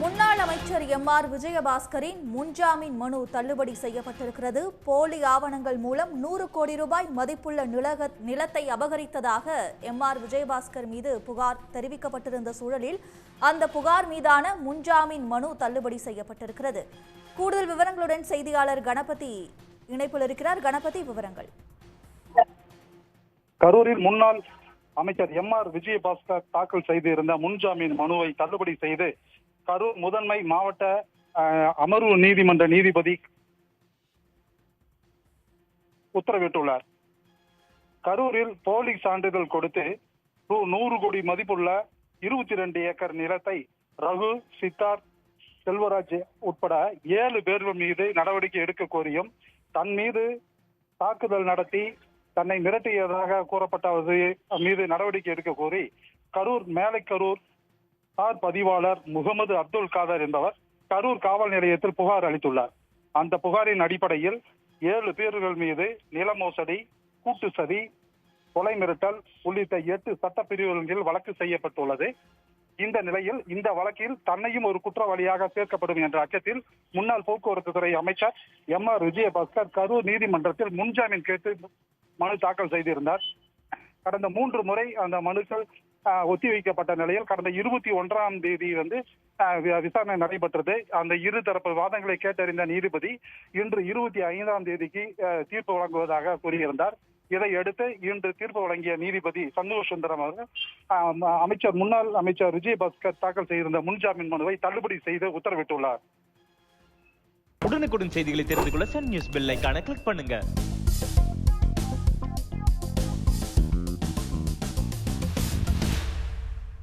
முன்னாள் அமைச்சர் M R விஜயபாஸ்கரின் முன்ஜாமீன் மனு தள்ளுபடி செய்யப்பட்டிருக்கிறது. போலி ஆவணங்கள் மூலம் நூறு கோடி ரூபாய் மதிப்புள்ள நிலக நிலத்தை அபகரித்ததாக எம் ஆர் விஜயபாஸ்கர் மீது புகார் தெரிவிக்கப்பட்டிருந்த சூழலில் அந்த புகார் மீதான முன்ஜாமீன் மனு தள்ளுபடி செய்யப்பட்டிருக்கிறது. கூடுதல் விவரங்களுடன் செய்தியாளர் கணபதி இணைப்பில் இருக்கிறார். கணபதி விவரங்கள். கரூரில் முன்னாள் அமைச்சர் எம் ஆர் விஜயபாஸ்கர் தாக்கல் செய்திருந்த முன்ஜாமீன் மனுவை தள்ளுபடி செய்து கரூர் முதன்மை மாவட்ட அமர்வு நீதிமன்ற நீதிபதி உத்தரவிட்டுள்ளார். கரூரில் போலி சான்றிதழ் கொடுத்து ரூ. நூறு கோடி மதிப்புள்ள இருபத்தி ரெண்டு ஏக்கர் நிலத்தை ரகு சித்தார்த் செல்வராஜ் உட்பட ஏழு பேர் மீது நடவடிக்கை எடுக்க கோரியும் தன் மீது தாக்குதல் நடத்தி தன்னை மிரட்டியதாக கூறப்பட்டவது மீது நடவடிக்கை எடுக்க கோரி கரூர் மேலை கரூர் ஆர் பதிவாளர் முகமது அப்துல் காதர் என்பவர் கரூர் காவல் நிலையத்தில் புகார் அளித்துள்ளார். அந்த புகாரின் அடிப்படையில் ஏழு பேர்கள் மீது நில மோசடி கூட்டு சதி கொலை மிரட்டல் உள்ளிட்ட எட்டு சட்டப்பிரிவுகளின் கீழ் வழக்கு செய்யப்பட்டுள்ளது. இந்த நிலையில் இந்த வழக்கில் தன்னையும் ஒரு குற்றவாளியாக சேர்க்கப்படும் என்ற அச்சத்தில் முன்னாள் போக்குவரத்து துறை அமைச்சர் எம் ஆர் விஜயபாஸ்கர் கரூர் நீதிமன்றத்தில் முன்ஜாமீன் கேட்டு மனு தாக்கல் செய்திருந்தார். கடந்த மூன்று முறை அந்த மனுக்கள் ஒத்திவைக்கப்பட்ட நிலையில் கடந்த இருபத்தி ஒன்றாம் தேதி வந்து விசாரணை நடைபெற்றது. அந்த இரு தரப்பு வாதங்களை கேட்டறிந்த நீதிபதி இன்று இருபத்தி ஐந்தாம் தேதிக்கு தீர்ப்பு வழங்குவதாக கூறியிருந்தார். இதையடுத்து இன்று தீர்ப்பு வழங்கிய நீதிபதி சந்தோஷ் சுந்தரம் அவர்கள் ஆஹ், அமைச்சர் முன்னாள் அமைச்சர் விஜயபாஸ்கர் தாக்கல் செய்திருந்த முன்ஜாமீன் மனுவை தள்ளுபடி செய்து உத்தரவிட்டுள்ளார். உடனுக்குடன் செய்திகளை தெரிந்து கொள்ள சன் நியூஸ் பெல் கிளிக் பண்ணுங்க.